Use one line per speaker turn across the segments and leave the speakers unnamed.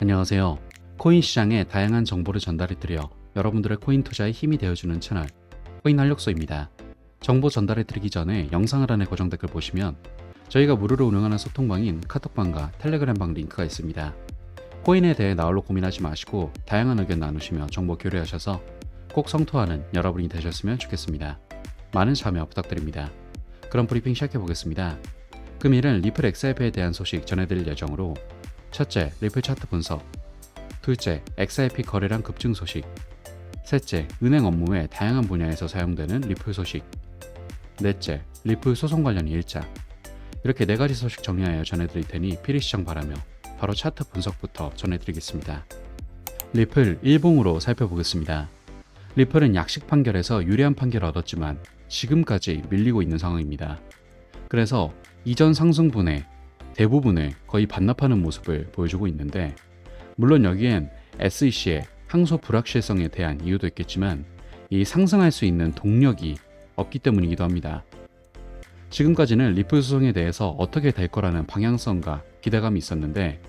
안녕하세요. 코인 시장의 다양한 정보를 전달해 드려 여러분들의 코인 투자에 힘이 되어주는 채널 코인 활력소입니다. 정보 전달해 드리기 전에 영상을 안에 고정 댓글 보시면 저희가 무료로 운영하는 소통방인 카톡방과 텔레그램방 링크가 있습니다. 코인에 대해 나홀로 고민하지 마시고 다양한 의견 나누시며 정보 교류하셔서 꼭 성토하는 여러분이 되셨으면 좋겠습니다. 많은 참여 부탁드립니다. 그럼 브리핑 시작해 보겠습니다. 금일은 리플 XRP에 대한 소식 전해드릴 예정으로 첫째, 리플 차트 분석. 둘째, XRP 거래량 급증 소식. 셋째, 은행 업무의 다양한 분야에서 사용되는 리플 소식. 넷째, 리플 소송 관련 일자. 이렇게 네 가지 소식 정리하여 전해드릴 테니 피리 시청 바라며 바로 차트 분석부터 전해드리겠습니다. 리플 1봉으로 살펴보겠습니다. 리플은 약식 판결에서 유리한 판결을 얻었지만 지금까지 밀리고 있는 상황입니다. 그래서 이전 상승분의 대부분을 거의 반납하는 모습을 보여주고 있는데 물론 여기엔 SEC의 항소 불확실성에 대한 이유도 있겠지만 이 상승할 수 있는 동력이 없기 때문이기도 합니다. 지금까지는 리플 소송에 대해서 어떻게 될 거라는 방향성과 기대감이 있었는데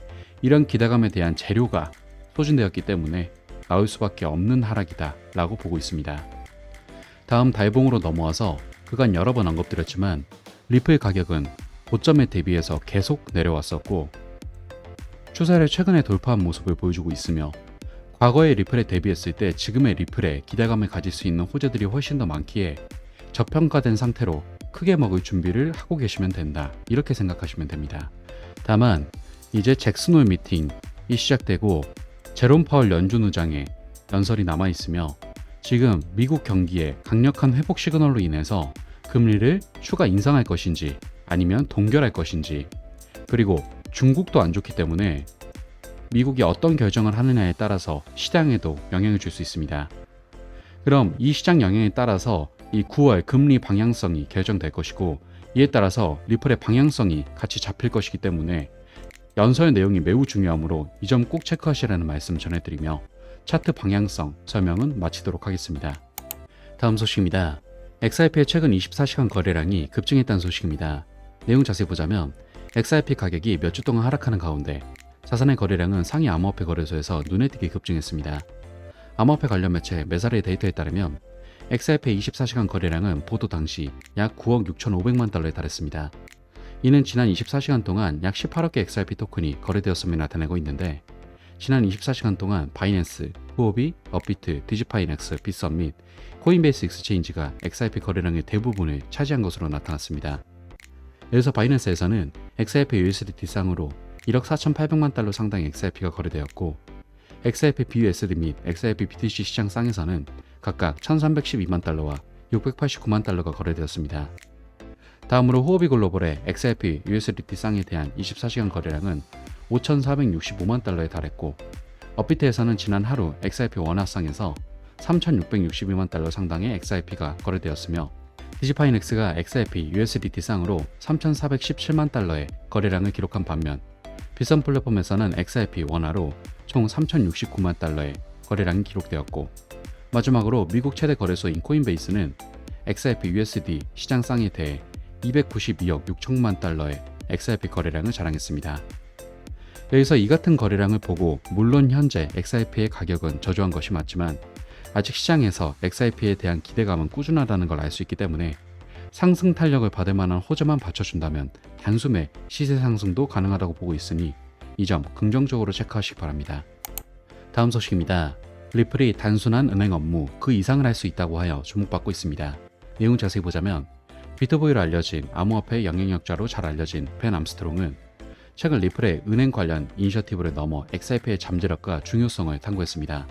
이런 기대감에 대한 재료가 소진되었기 때문에 나올 수밖에 없는 하락이다 라고 보고 있습니다. 다음 달봉으로 넘어와서 그간 여러 번 언급드렸지만 리플 가격은 고점에 대비해서 계속 내려왔었고 추세를 최근에 돌파한 모습을 보여주고 있으며 과거의 리플에 대비했을 때 지금의 리플에 기대감을 가질 수 있는 호재들이 훨씬 더 많기에 저평가된 상태로 크게 먹을 준비를 하고 계시면 된다 이렇게 생각하시면 됩니다. 다만 이제 잭슨홀 미팅이 시작되고 제롬 파월 연준 의장의 연설이 남아 있으며 지금 미국 경기의 강력한 회복 시그널로 인해서 금리를 추가 인상할 것인지 아니면 동결할 것인지 그리고 중국도 안 좋기 때문에 미국이 어떤 결정을 하느냐에 따라서 시장에도 영향을 줄 수 있습니다. 그럼 이 시장 영향에 따라서 이 9월 금리 방향성이 결정될 것이고 이에 따라서 리플의 방향성이 같이 잡힐 것이기 때문에 연설 내용이 매우 중요하므로 이 점 꼭 체크하시라는 말씀 전해드리며 차트 방향성 설명은 마치도록 하겠습니다. 다음 소식입니다. XRP의 최근 24시간 거래량이 급증했다는 소식입니다. 내용 자세히 보자면 XRP 가격이 몇 주 동안 하락하는 가운데 자산의 거래량은 상위 암호화폐 거래소에서 눈에 띄게 급증했습니다. 암호화폐 관련 매체 메사르의 데이터에 따르면 XRP 24시간 거래량은 보도 당시 약 9억 6,500만 달러에 달했습니다. 이는 지난 24시간 동안 약 18억 개 XRP 토큰이 거래되었음을 나타내고 있는데 지난 24시간 동안 바이낸스, 후오비, 업비트, 디지파이넥스, 빗썸 및 코인베이스 익스체인지가 XRP 거래량의 대부분을 차지한 것으로 나타났습니다. 여기서 바이낸스에서는 XRP USDT 쌍으로 1억 4,800만 달러 상당의 XRP가 거래되었고 XRP BUSD 및 XRP BTC 시장 쌍에서는 각각 1,312만 달러와 689만 달러가 거래되었습니다. 다음으로 후오비 글로벌의 XRP USDT 쌍에 대한 24시간 거래량은 5,465만 달러에 달했고 업비트에서는 지난 하루 XRP 원화쌍에서 3,662만 달러 상당의 XRP가 거래되었으며 디지파이넥스가 XRP USDT 쌍으로 3,417만 달러의 거래량을 기록한 반면 비썸 플랫폼에서는 XRP 원화로 총 3,069만 달러의 거래량이 기록되었고 마지막으로 미국 최대 거래소인 코인베이스는 XRP USD 시장 쌍에 대해 292억 6천만 달러의 XRP 거래량을 자랑했습니다. 여기서 이 같은 거래량을 보고 물론 현재 XRP의 가격은 저조한 것이 맞지만 아직 시장에서 XRP에 대한 기대감은 꾸준하다는 걸 알 수 있기 때문에 상승 탄력을 받을 만한 호재만 받쳐준다면 단숨에 시세 상승도 가능하다고 보고 있으니 이 점 긍정적으로 체크하시기 바랍니다. 다음 소식입니다. 리플이 단순한 은행 업무 그 이상을 할 수 있다고 하여 주목받고 있습니다. 내용 자세히 보자면 비트보이로 알려진 암호화폐 영향력자로 잘 알려진 벤 암스트롱은 최근 리플의 은행 관련 이니셔티브를 넘어 XRP의 잠재력과 중요성을 탐구했습니다.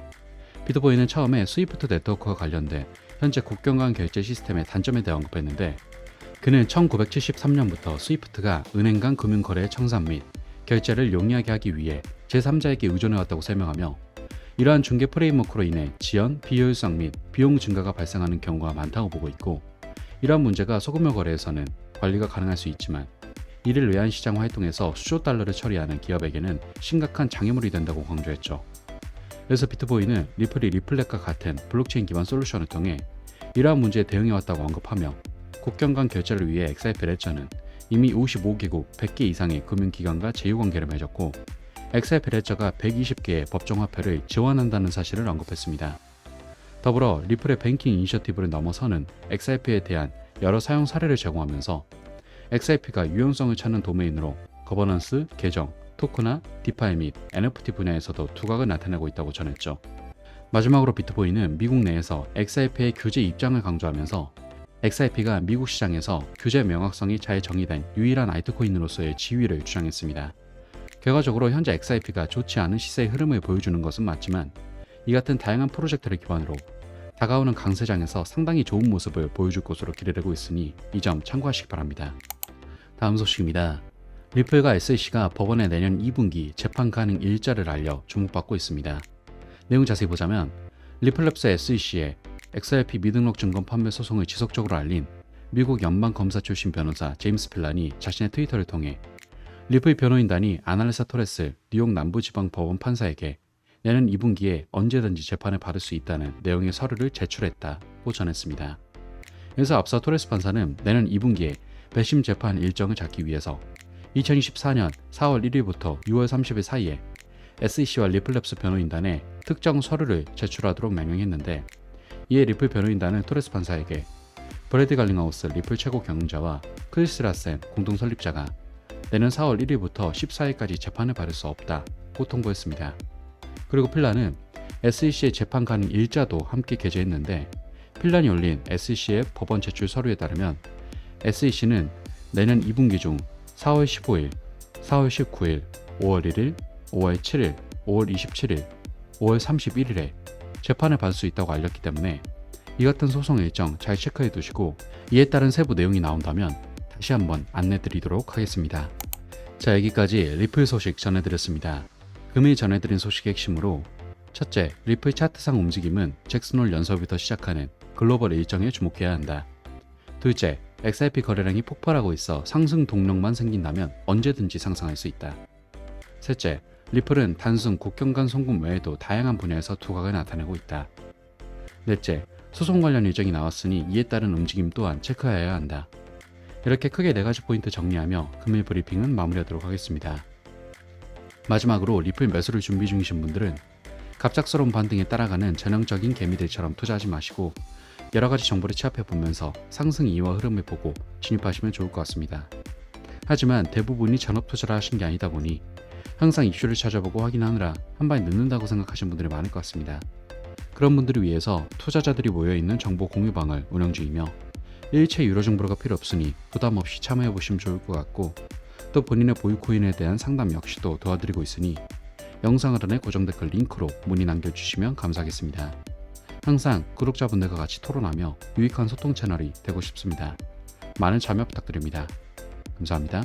비트보이는 처음에 스위프트 네트워크와 관련된 현재 국경 간 결제 시스템의 단점에 대해 언급했는데 그는 1973년부터 스위프트가 은행 간 금융거래의 청산 및 결제를 용이하게 하기 위해 제3자에게 의존해왔다고 설명하며 이러한 중개 프레임워크로 인해 지연, 비효율성 및 비용 증가가 발생하는 경우가 많다고 보고 있고 이러한 문제가 소금융 거래에서는 관리가 가능할 수 있지만 이를 외환 시장 활동에서 수조 달러를 처리하는 기업에게는 심각한 장애물이 된다고 강조했죠. 그래서 비트보이는 리플이 리플렛과 같은 블록체인 기반 솔루션을 통해 이러한 문제에 대응해왔다고 언급하며 국경 간 결제를 위해 XRP 레저는 이미 55개국 100개 이상의 금융기관과 제휴관계를 맺었고 XRP 레저가 120개의 법정화폐를 지원한다는 사실을 언급했습니다. 더불어 리플의 뱅킹 이니셔티브를 넘어서는 XRP에 대한 여러 사용 사례를 제공하면서 XRP가 유용성을 찾는 도메인으로 거버넌스, 계정, 토크나 디파이 및 NFT 분야에서도 두각을 나타내고 있다고 전했죠. 마지막으로 비트코인은 미국 내에서 XRP의 규제 입장을 강조하면서 XRP가 미국 시장에서 규제 명확성이 잘 정의된 유일한 알트코인으로서의 지위를 주장했습니다. 결과적으로 현재 XRP가 좋지 않은 시세의 흐름을 보여주는 것은 맞지만 이 같은 다양한 프로젝트를 기반으로 다가오는 강세장에서 상당히 좋은 모습을 보여줄 것으로 기대되고 있으니 이 점 참고하시기 바랍니다. 다음 소식입니다. 리플과 SEC가 법원에 내년 2분기 재판 가능 일자를 알려 주목받고 있습니다. 내용 자세히 보자면 리플랩스 SEC에 XRP 미등록 증권 판매 소송을 지속적으로 알린 미국 연방 검사 출신 변호사 제임스 필란이 자신의 트위터를 통해 리플 변호인단이 아날레사 토레스 뉴욕 남부지방 법원 판사에게 내년 2분기에 언제든지 재판을 받을 수 있다는 내용의 서류를 제출했다고 전했습니다. 여기서 앞서 토레스 판사는 내년 2분기에 배심 재판 일정을 잡기 위해서 2024년 4월 1일부터 6월 30일 사이에 SEC와 리플랩스 변호인단에 특정 서류를 제출하도록 명령했는데 이에 리플 변호인단은 토레스 판사에게 브래드 갈링하우스 리플 최고 경영자와 크리스 라센 공동 설립자가 내년 4월 1일부터 14일까지 재판을 받을 수 없다고 통보했습니다. 그리고 필란은 SEC의 재판 가능 일자도 함께 게재했는데 필란이 올린 SEC의 법원 제출 서류에 따르면 SEC는 내년 2분기 중 4월 15일, 4월 19일, 5월 1일, 5월 7일, 5월 27일, 5월 31일에 재판을 받을 수 있다고 알렸기 때문에 이 같은 소송 일정 잘 체크해 두시고 이에 따른 세부 내용이 나온다면 다시 한번 안내 드리도록 하겠습니다. 자, 여기까지 리플 소식 전해드렸습니다. 금일 전해드린 소식의 핵심으로 첫째, 리플 차트상 움직임은 잭슨홀 연서부터 시작하는 글로벌 일정에 주목해야 한다. 둘째, XRP 거래량이 폭발하고 있어 상승 동력만 생긴다면 언제든지 상승할 수 있다. 셋째, 리플은 단순 국경 간 송금 외에도 다양한 분야에서 두각을 나타내고 있다. 넷째, 소송 관련 일정이 나왔으니 이에 따른 움직임 또한 체크해야 한다. 이렇게 크게 네 가지 포인트 정리하며 금일 브리핑은 마무리하도록 하겠습니다. 마지막으로 리플 매수를 준비 중이신 분들은 갑작스러운 반등에 따라가는 전형적인 개미들처럼 투자하지 마시고 여러 가지 정보를 취합해 보면서 상승 이유와 흐름을 보고 진입하시면 좋을 것 같습니다. 하지만 대부분이 전업 투자를 하신 게 아니다 보니 항상 이슈를 찾아보고 확인하느라 한 발에 늦는다고 생각하시는 분들이 많을 것 같습니다. 그런 분들을 위해서 투자자들이 모여있는 정보 공유방을 운영 중이며 일체 유료 정보가 필요 없으니 부담 없이 참여해 보시면 좋을 것 같고 또 본인의 보유 코인에 대한 상담 역시도 도와드리고 있으니 영상 하단의 고정 댓글 링크로 문의 남겨주시면 감사하겠습니다. 항상 구독자분들과 같이 토론하며 유익한 소통 채널이 되고 싶습니다. 많은 참여 부탁드립니다. 감사합니다.